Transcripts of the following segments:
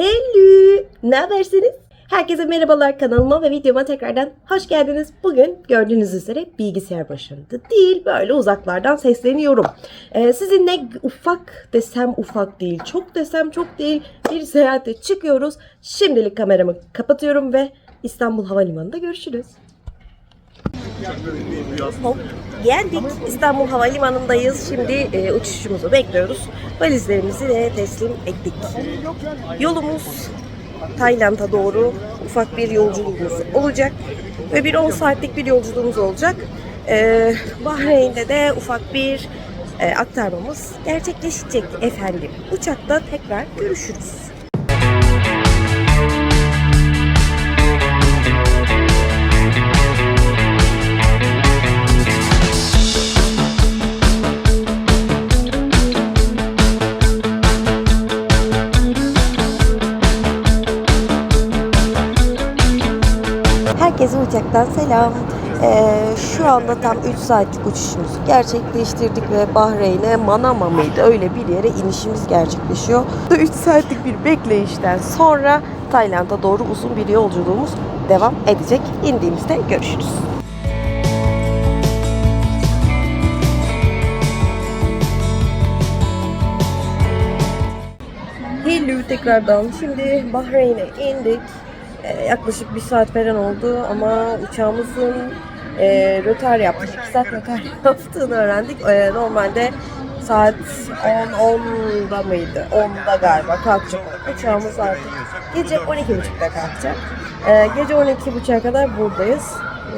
Hello! Ne habersiniz? Herkese merhabalar kanalıma ve videoma tekrardan hoş geldiniz. Bugün gördüğünüz üzere bilgisayar başında değil böyle uzaklardan sesleniyorum. Ee, sizinle ufak desem ufak değil, çok desem çok değil bir seyahate çıkıyoruz. Şimdilik kameramı kapatıyorum ve İstanbul Havalimanı'nda görüşürüz. Hop, geldik. İstanbul Havalimanı'ndayız. Şimdi e, uçuşumuzu bekliyoruz. Valizlerimizi de teslim ettik. Yolumuz Tayland'a doğru ufak bir yolculuğumuz olacak. Ve bir 10 saatlik bir yolculuğumuz olacak. Ee, Bahreyn'de de ufak bir e, aktarmamız gerçekleşecek efendim. Uçakta tekrar görüşürüz. Uçaktan selam. Ee, şu anda tam 3 saatlik uçuşumuzu gerçekleştirdik ve Bahreyn'e Manama mıydı öyle bir yere inişimiz gerçekleşiyor. 3 saatlik bir bekleyişten sonra Tayland'a doğru uzun bir yolculuğumuz devam edecek. İndiğimizde görüşürüz. Hello tekrardan. Şimdi Bahreyn'e indik. Ee, yaklaşık bir saat falan oldu ama uçağımızın e, rötar yapmış. 2 saat rötar yaptığını öğrendik. Ee, normalde saat 10-10'da mıydı? 10'da galiba kalkacak. Uçağımız artık gece 12.30'da kalkacak. Ee, gece 12.30'a kadar buradayız.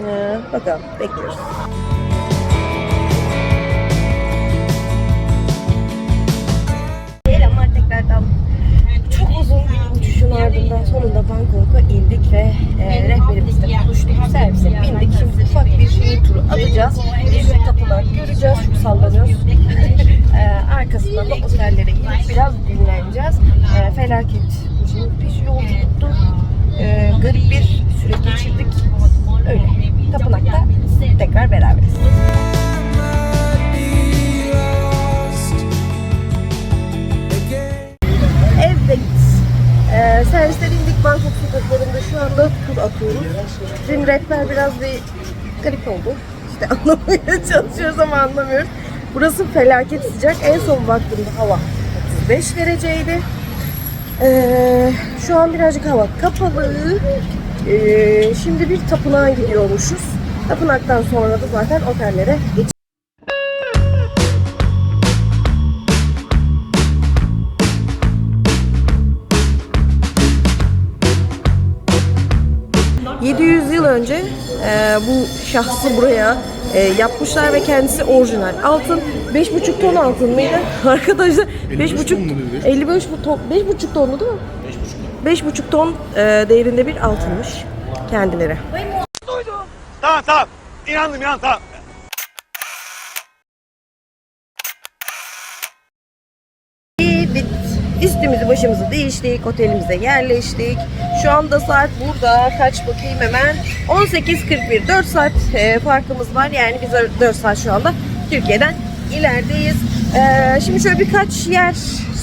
Ee, bakalım bekliyoruz. Ardından sonunda Bangkok'a indik ve e, rehberimizle buluştuk. Burası felaket sıcak. En son baktığımda hava 35 dereceydi. Ee, şu an birazcık hava kapalı. Ee, şimdi bir tapınağa gidiyormuşuz. Tapınaktan sonra da zaten otellere geç. ...700 yıl önce e, bu şahsı buraya e, yapmışlar ve kendisi orijinal. Altın 5,5 ton altın mıydı? Arkadaşlar 5,5 55 bu ton 5,5 tonlu değil mi? 5,5 ton e, değerinde bir altınmış kendileri. Tamam tamam. İnandım inan tamam. Evet. Üstümüzü başımızı değiştik, otelimize yerleştik. Şu anda saat burada kaç bakayım hemen 18.41 4 saat e, farkımız var yani biz 4 saat şu anda Türkiye'den ilerideyiz. E, şimdi şöyle birkaç yer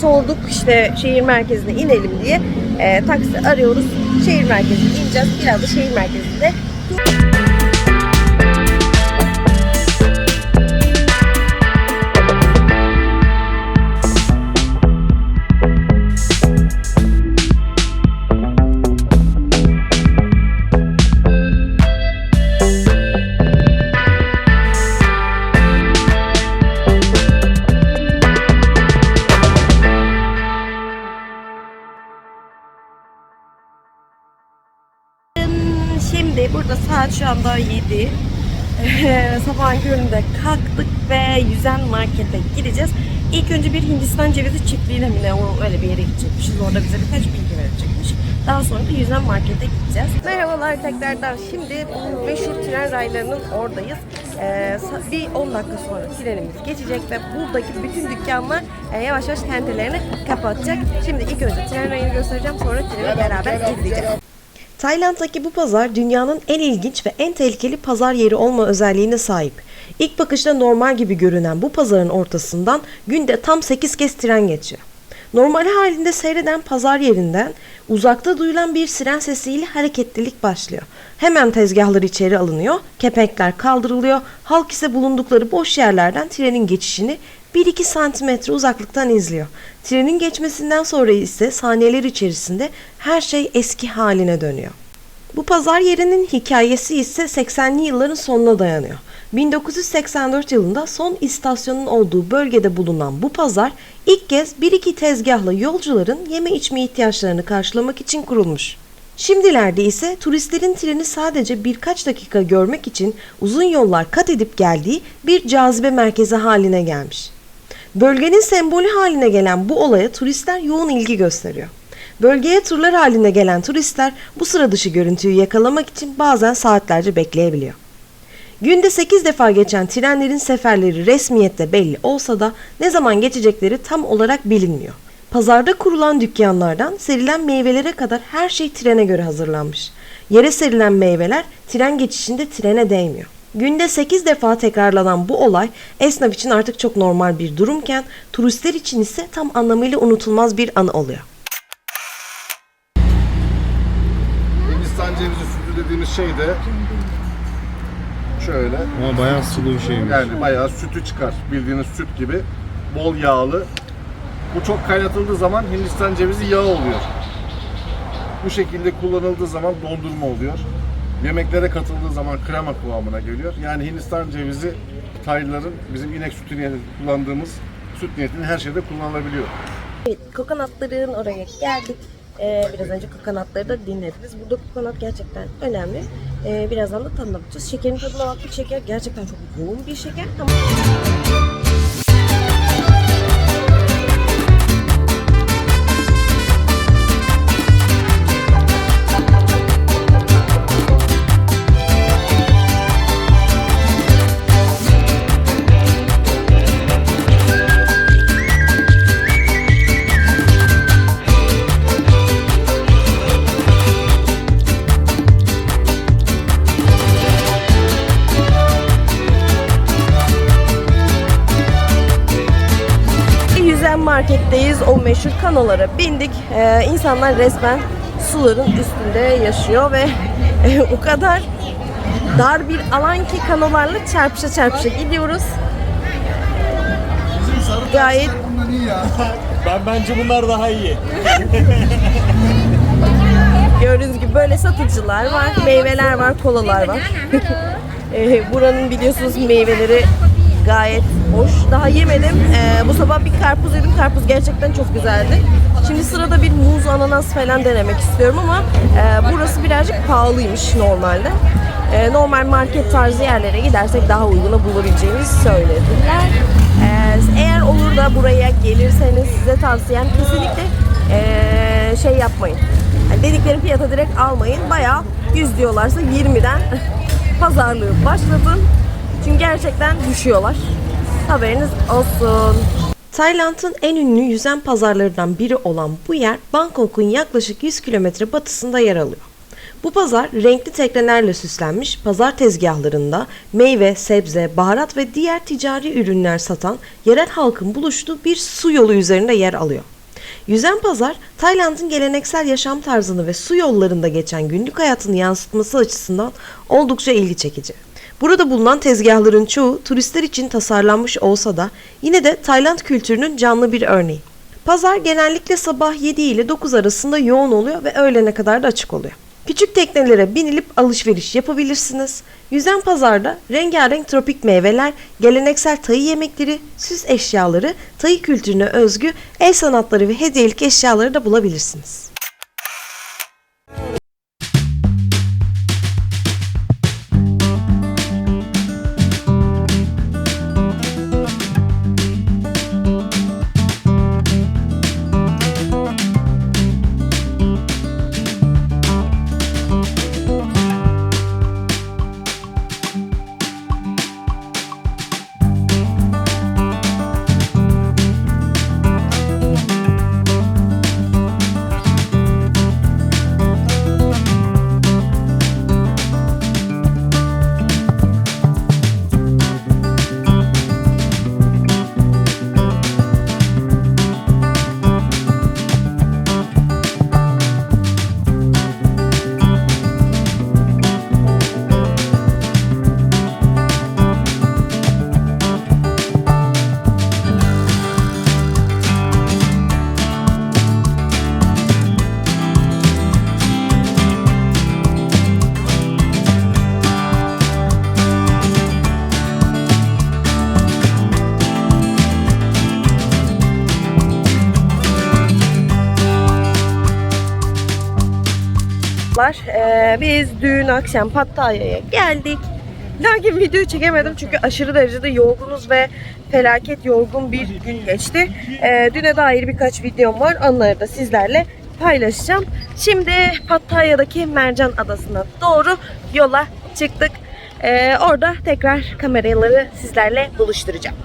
sorduk işte şehir merkezine inelim diye e, taksi arıyoruz. Şehir merkezine ineceğiz. Biraz da şehir merkezinde Burada saat şu anda 7. Eee, Sabahın köründe kalktık ve yüzen markete gideceğiz. İlk önce bir Hindistan cevizi çiftliğine mi ne öyle bir yere gidecekmişiz. Orada bize birkaç bilgi verecekmiş. Daha sonra da yüzen markete gideceğiz. Merhabalar tekrardan. Şimdi meşhur tren raylarının oradayız. Sa- bir 10 dakika sonra trenimiz geçecek ve buradaki bütün dükkanlar e, yavaş yavaş kendilerini kapatacak. Şimdi ilk önce tren rayını göstereceğim sonra treni beraber izleyeceğiz. Tayland'daki bu pazar dünyanın en ilginç ve en tehlikeli pazar yeri olma özelliğine sahip. İlk bakışta normal gibi görünen bu pazarın ortasından günde tam 8 kez tren geçiyor. Normal halinde seyreden pazar yerinden uzakta duyulan bir siren sesiyle hareketlilik başlıyor. Hemen tezgahlar içeri alınıyor, kepenkler kaldırılıyor, halk ise bulundukları boş yerlerden trenin geçişini 1-2 santimetre uzaklıktan izliyor. Trenin geçmesinden sonra ise saniyeler içerisinde her şey eski haline dönüyor. Bu pazar yerinin hikayesi ise 80'li yılların sonuna dayanıyor. 1984 yılında son istasyonun olduğu bölgede bulunan bu pazar ilk kez bir iki tezgahla yolcuların yeme içme ihtiyaçlarını karşılamak için kurulmuş. Şimdilerde ise turistlerin treni sadece birkaç dakika görmek için uzun yollar kat edip geldiği bir cazibe merkezi haline gelmiş. Bölgenin sembolü haline gelen bu olaya turistler yoğun ilgi gösteriyor. Bölgeye turlar halinde gelen turistler bu sıra dışı görüntüyü yakalamak için bazen saatlerce bekleyebiliyor. Günde 8 defa geçen trenlerin seferleri resmiyette belli olsa da ne zaman geçecekleri tam olarak bilinmiyor. Pazarda kurulan dükkanlardan serilen meyvelere kadar her şey trene göre hazırlanmış. Yere serilen meyveler tren geçişinde trene değmiyor. Günde 8 defa tekrarlanan bu olay esnaf için artık çok normal bir durumken turistler için ise tam anlamıyla unutulmaz bir anı oluyor. Hindistan cevizi sütü dediğimiz şey de şöyle Ama bayağı sulu bir şeymiş. yani bayağı sütü çıkar. Bildiğiniz süt gibi bol yağlı. Bu çok kaynatıldığı zaman Hindistan cevizi yağı oluyor. Bu şekilde kullanıldığı zaman dondurma oluyor. Yemeklere katıldığı zaman krema kıvamına geliyor. Yani Hindistan cevizi Taylıların bizim inek sütü kullandığımız süt niyetinde her şeyde kullanılabiliyor. Evet, kokonatların oraya geldik. Ee, biraz önce kokonatları da dinlediniz. Burada kokonat gerçekten önemli. Ee, birazdan da tadına bakacağız. Şekerin tadına baktık. Şeker gerçekten çok yoğun bir şeker. Ama kanolara bindik. Ee, insanlar resmen suların üstünde yaşıyor ve e, o kadar dar bir alan ki kanolarla çarpışa çarpışa gidiyoruz. Gayet Ben bence bunlar daha iyi. Gördüğünüz gibi böyle satıcılar var, meyveler var, kolalar var. Ee, buranın biliyorsunuz meyveleri gayet hoş. Daha yemedim. Ee, bu sabah bir karpuz yedim. Karpuz gerçekten çok güzeldi. Şimdi sırada bir muz, ananas falan denemek istiyorum ama e, burası birazcık pahalıymış normalde. E, normal market tarzı yerlere gidersek daha uyguna bulabileceğimizi söylediler. E, eğer olur da buraya gelirseniz size tavsiyem kesinlikle e, şey yapmayın. Yani dedikleri fiyata direkt almayın. Bayağı 100 diyorlarsa 20'den pazarlığı başlatın. Çünkü gerçekten düşüyorlar. Haberiniz olsun. Tayland'ın en ünlü yüzen pazarlarından biri olan bu yer Bangkok'un yaklaşık 100 kilometre batısında yer alıyor. Bu pazar renkli teknelerle süslenmiş pazar tezgahlarında meyve, sebze, baharat ve diğer ticari ürünler satan yerel halkın buluştuğu bir su yolu üzerinde yer alıyor. Yüzen pazar, Tayland'ın geleneksel yaşam tarzını ve su yollarında geçen günlük hayatını yansıtması açısından oldukça ilgi çekici. Burada bulunan tezgahların çoğu turistler için tasarlanmış olsa da yine de Tayland kültürünün canlı bir örneği. Pazar genellikle sabah 7 ile 9 arasında yoğun oluyor ve öğlene kadar da açık oluyor. Küçük teknelere binilip alışveriş yapabilirsiniz. Yüzen pazarda rengarenk tropik meyveler, geleneksel tayı yemekleri, süs eşyaları, tayı kültürüne özgü el sanatları ve hediyelik eşyaları da bulabilirsiniz. Biz dün akşam Pattaya'ya geldik. Lakin video çekemedim çünkü aşırı derecede yorgunuz ve felaket yorgun bir gün geçti. Ee, düne dair birkaç videom var. Onları da sizlerle paylaşacağım. Şimdi Pattaya'daki Mercan Adası'na doğru yola çıktık. Ee, orada tekrar kameraları sizlerle buluşturacağım.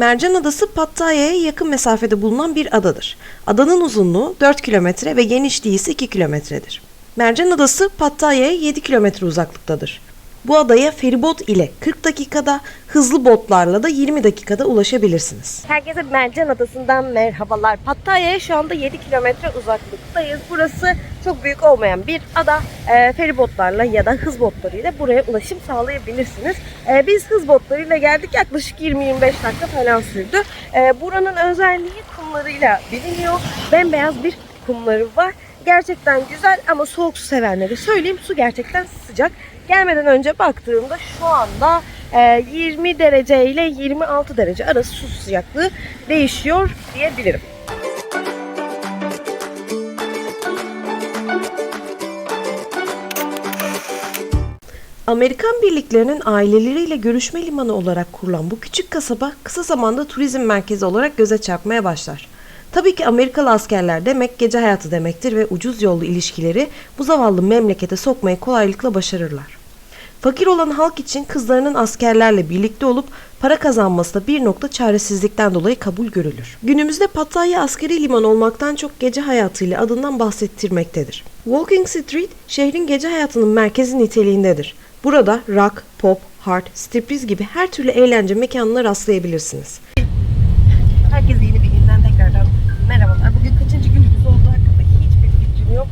Mercan Adası Pattaya'ya yakın mesafede bulunan bir adadır. Adanın uzunluğu 4 kilometre ve genişliği ise 2 kilometredir. Mercan Adası Pattaya'ya 7 kilometre uzaklıktadır. Bu adaya feribot ile 40 dakikada, hızlı botlarla da 20 dakikada ulaşabilirsiniz. Herkese Mercan Adası'ndan merhabalar. Pattaya'ya şu anda 7 kilometre uzaklıktayız. Burası çok büyük olmayan bir ada. E, feribotlarla ya da hız botlarıyla buraya ulaşım sağlayabilirsiniz. E, biz hız botlarıyla geldik. Yaklaşık 20-25 dakika falan sürdü. E, buranın özelliği kumlarıyla biliniyor. Bembeyaz bir kumları var. Gerçekten güzel ama soğuk su sevenleri söyleyeyim su gerçekten sıcak. Gelmeden önce baktığımda şu anda e, 20 derece ile 26 derece arası su sıcaklığı değişiyor diyebilirim. Amerikan birliklerinin aileleriyle görüşme limanı olarak kurulan bu küçük kasaba kısa zamanda turizm merkezi olarak göze çarpmaya başlar. Tabii ki Amerikalı askerler demek gece hayatı demektir ve ucuz yollu ilişkileri bu zavallı memlekete sokmayı kolaylıkla başarırlar. Fakir olan halk için kızlarının askerlerle birlikte olup para kazanması da bir nokta çaresizlikten dolayı kabul görülür. Günümüzde Pattaya askeri liman olmaktan çok gece hayatıyla adından bahsettirmektedir. Walking Street şehrin gece hayatının merkezi niteliğindedir. Burada rock, pop, hard, striptease gibi her türlü eğlence mekanına rastlayabilirsiniz. Herkese yeni bir günden tekrardan merhabalar. Bugün kaçıncı günümüz olduğu hakkında hiçbir fikrim yok.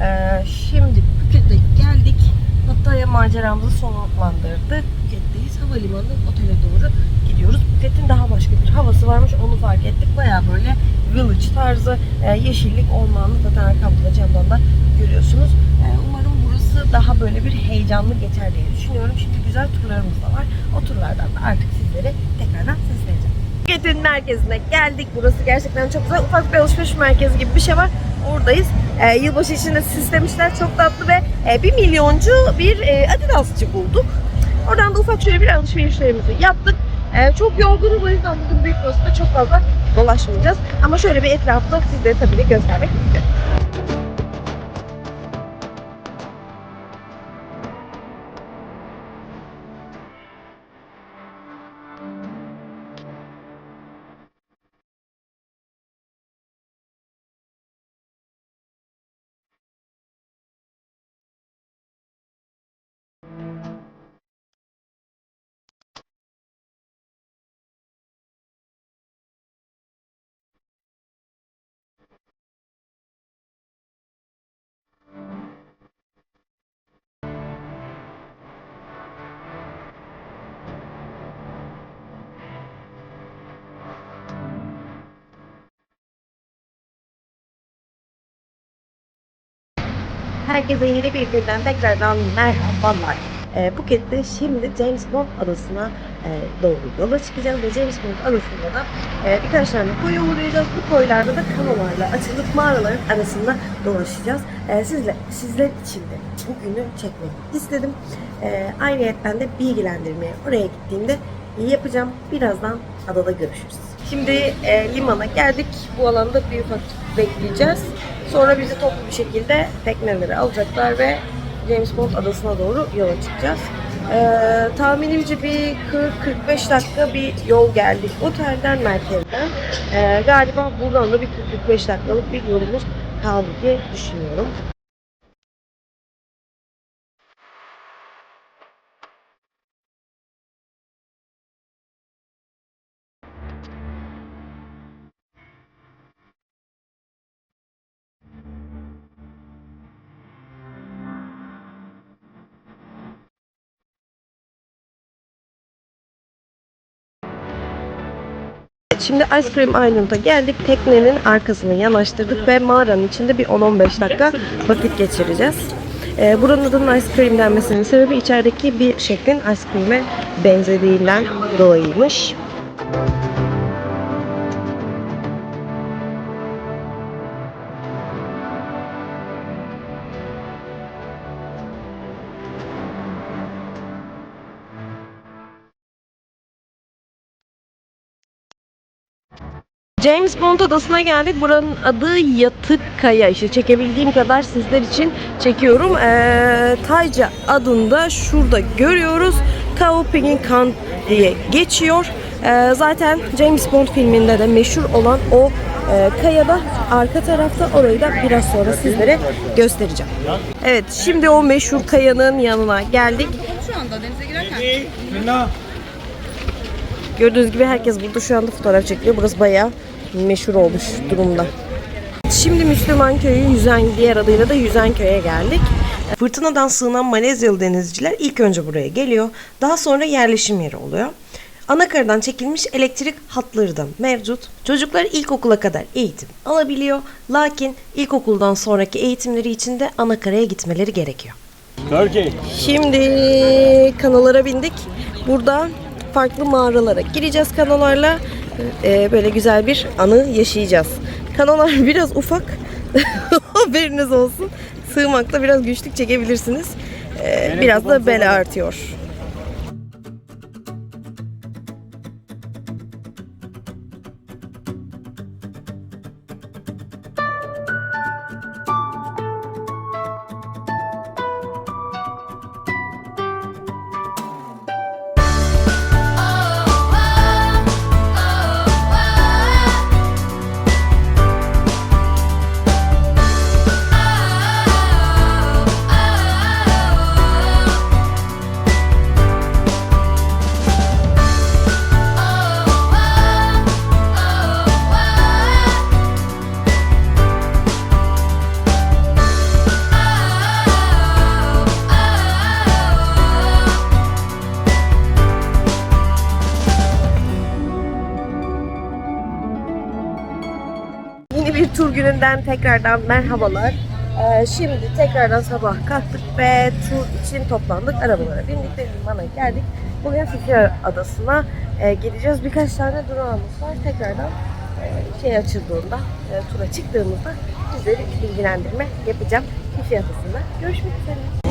Ee, şimdi Phuket'e geldik. Pattaya maceramızı sonlandırdık. Phuket'teyiz. Havalimanından otele doğru gidiyoruz. Phuket'in daha başka bir havası varmış. Onu fark ettik. Baya böyle village tarzı e, yeşillik, ormanlık zaten arkamda camdan da görüyorsunuz. E, umarım burası daha böyle bir heyecanlı geçer diye düşünüyorum. Şimdi güzel turlarımız da var. O turlardan da artık sizlere tekrardan sesleneceğim. Phuket'in merkezine geldik. Burası gerçekten çok güzel. Ufak bir alışveriş merkezi gibi bir şey var. Oradayız. Ee, yılbaşı için de süslemişler. Çok tatlı ve e, bir milyoncu bir e, Adidasçı bulduk. Oradan da ufak şöyle bir alışverişlerimizi yaptık. Ee, çok yorgunuz o yüzden bugün büyük basında çok fazla dolaşmayacağız. Ama şöyle bir etrafta sizlere tabii ki göstermek istiyorum. Herkese yeni bir günden tekrardan merhabalar. Ee, Phuket'te şimdi James Bond adasına e, doğru yola çıkacağız ve James Bond adasında da e, birkaç tane koya uğrayacağız. Bu koylarda da kanolarla açılıp mağaraların arasında dolaşacağız. E, sizle, sizler için de bugünü çekmek istedim. E, ayrıyetten de bilgilendirmeye oraya gittiğimde yapacağım. Birazdan adada görüşürüz. Şimdi e, limana geldik. Bu alanda bir ufak bekleyeceğiz. Sonra bizi toplu bir şekilde tekneleri alacaklar ve James Bond adasına doğru yola çıkacağız. Ee, tahminimce bir 40-45 dakika bir yol geldik otelden merkezden. Ee, galiba buradan da bir 40-45 dakikalık bir yolumuz kaldı diye düşünüyorum. Şimdi Ice Cream Island'a geldik. Teknenin arkasını yanaştırdık ve mağaranın içinde bir 10-15 dakika vakit geçireceğiz. Ee, buranın adının Ice Cream denmesinin sebebi içerideki bir şeklin Ice Cream'e benzediğinden dolayıymış. James Bond adasına geldik. Buranın adı Yatık Kaya. İşte çekebildiğim kadar sizler için çekiyorum. Ee, Tayca adında şurada görüyoruz. Kaopingin Kan diye geçiyor. Ee, zaten James Bond filminde de meşhur olan o e, kayada arka tarafta orayı da biraz sonra sizlere göstereceğim. Evet şimdi o meşhur kayanın yanına geldik. Şu anda denize girerken. Gördüğünüz gibi herkes burada şu anda fotoğraf çekiyor. Burası bayağı meşhur olmuş durumda. Şimdi Müslüman Köyü Yüzen diğer adıyla da Yüzen Köy'e geldik. Fırtınadan sığınan Malezyalı denizciler ilk önce buraya geliyor. Daha sonra yerleşim yeri oluyor. Anakara'dan çekilmiş elektrik hatları da mevcut. Çocuklar ilkokula kadar eğitim alabiliyor. Lakin ilkokuldan sonraki eğitimleri için de anakaraya gitmeleri gerekiyor. Turkey. Şimdi kanolara bindik. Burada farklı mağaralara gireceğiz kanolarla. Ee, böyle güzel bir anı yaşayacağız. Kanolar biraz ufak. Haberiniz olsun. Sığmakta biraz güçlük çekebilirsiniz. Ee, biraz da bel artıyor. Gününden tekrardan merhabalar. Ee, şimdi tekrardan sabah kalktık ve tur için toplandık. Arabalara bindik ve limana geldik. Bugün Fikir Adası'na e, gideceğiz. Birkaç tane durağımız var. Tekrardan e, şey açıldığında, e, tura çıktığımızda sizleri bilgilendirme yapacağım. Fikir Adası'nda görüşmek üzere.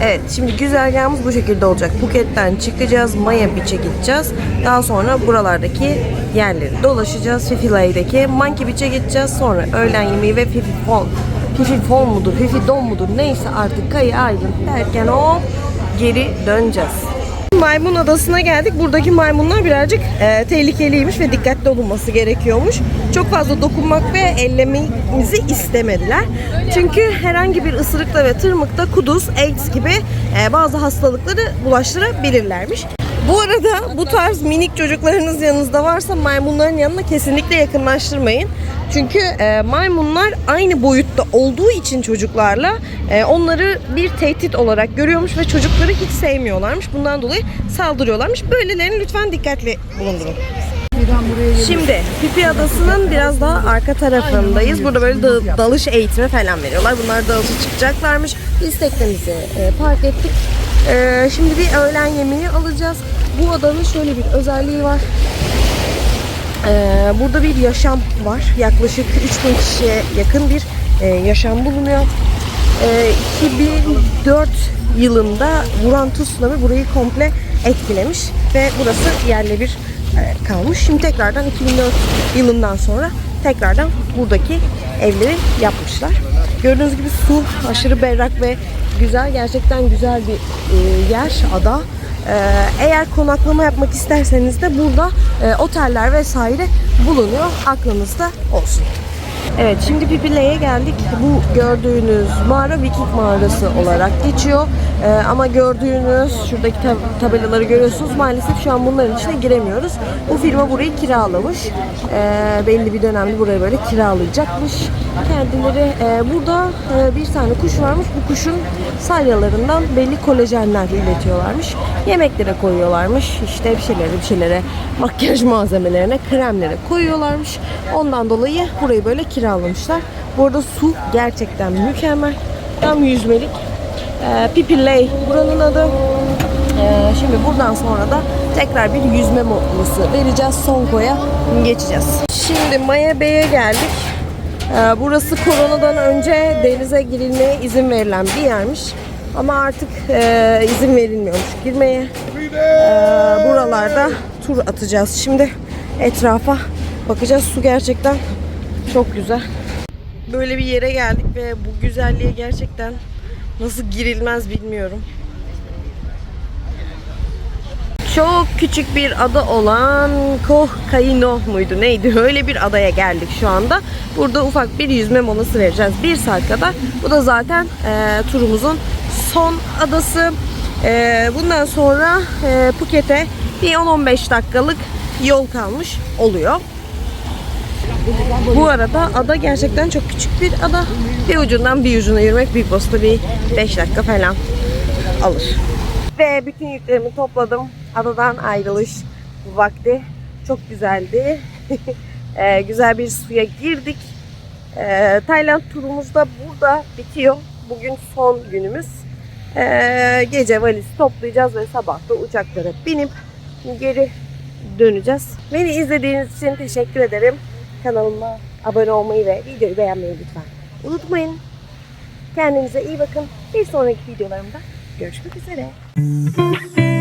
Evet şimdi güzergahımız bu şekilde olacak. Phuket'ten çıkacağız. Maya Beach'e gideceğiz. Daha sonra buralardaki yerleri dolaşacağız. Lay'deki Monkey Beach'e gideceğiz. Sonra öğlen yemeği ve Fall. Phi Phi Fall mudur, Phi Don mudur neyse artık kayı aydın derken o geri döneceğiz. Maymun adasına geldik. Buradaki maymunlar birazcık e, tehlikeliymiş ve dikkatli olunması gerekiyormuş. Çok fazla dokunmak ve ellememizi istemediler. Çünkü herhangi bir ısırıkta ve tırmıkta kuduz, AIDS gibi e, bazı hastalıkları bulaştırabilirlermiş. Bu arada bu tarz minik çocuklarınız yanınızda varsa maymunların yanına kesinlikle yakınlaştırmayın. Çünkü e, maymunlar aynı boyutta olduğu için çocuklarla e, onları bir tehdit olarak görüyormuş ve çocukları hiç sevmiyorlarmış. Bundan dolayı saldırıyorlarmış. Böylelerini lütfen dikkatli bulundurun. Şimdi Pipi Adası'nın biraz daha arka tarafındayız. Burada böyle da- dalış eğitimi falan veriyorlar. Bunlar dalışa çıkacaklarmış. Biz teknemizi e, park ettik. E, şimdi bir öğlen yemeği alacağız. Bu adanın şöyle bir özelliği var. Ee, burada bir yaşam var. Yaklaşık 3000 kişiye yakın bir e, yaşam bulunuyor. Ee, 2004 yılında vuran tsunami burayı komple etkilemiş ve burası yerle bir e, kalmış. Şimdi tekrardan 2004 yılından sonra tekrardan buradaki evleri yapmışlar. Gördüğünüz gibi su aşırı berrak ve güzel. Gerçekten güzel bir e, yer, ada. Ee, eğer konaklama yapmak isterseniz de burada e, oteller vesaire bulunuyor. Aklınızda olsun. Evet şimdi Pipile'ye geldik. Bu gördüğünüz mağara Viking mağarası olarak geçiyor. Ee, ama gördüğünüz şuradaki tab- tabelaları görüyorsunuz. Maalesef şu an bunların içine giremiyoruz. Bu firma burayı kiralamış. Ee, belli bir dönemde burayı böyle kiralayacakmış. Kendileri e, burada e, bir tane kuş varmış. Bu kuşun salyalarından belli kolajenler üretiyorlarmış. Yemeklere koyuyorlarmış. İşte bir şeylere bir şeylere makyaj malzemelerine, kremlere koyuyorlarmış. Ondan dolayı burayı böyle kiralamışlar. Bu arada su gerçekten mükemmel. Tam yüzmelik. Ee, Pipi Lay buranın adı. Ee, şimdi buradan sonra da tekrar bir yüzme molası vereceğiz. Sonko'ya geçeceğiz. Şimdi Maya Bay'e geldik. Ee, burası koronadan önce denize girilmeye izin verilen bir yermiş. Ama artık e, izin verilmiyormuş girmeye. Ee, buralarda tur atacağız. Şimdi etrafa Bakacağız su gerçekten çok güzel. Böyle bir yere geldik ve bu güzelliğe gerçekten nasıl girilmez bilmiyorum. Çok küçük bir ada olan Koh Kaino muydu neydi? Öyle bir adaya geldik şu anda. Burada ufak bir yüzme molası vereceğiz. Bir saat kadar. Bu da zaten e, turumuzun son adası. E, bundan sonra e, Phuket'e bir 10-15 dakikalık yol kalmış oluyor. Bu arada ada gerçekten çok küçük bir ada. Bir ucundan bir ucuna yürümek büyük bosta bir 5 dakika falan alır. Ve bütün yüklerimi topladım. Adadan ayrılış vakti çok güzeldi. Ee, güzel bir suya girdik. Ee, Tayland turumuz da burada bitiyor. Bugün son günümüz. Ee, gece valizi toplayacağız ve sabah da uçaklara binip geri döneceğiz. Beni izlediğiniz için teşekkür ederim. Kanalıma abone olmayı ve videoyu beğenmeyi lütfen unutmayın. Kendinize iyi bakın. Bir sonraki videolarımda görüşmek üzere.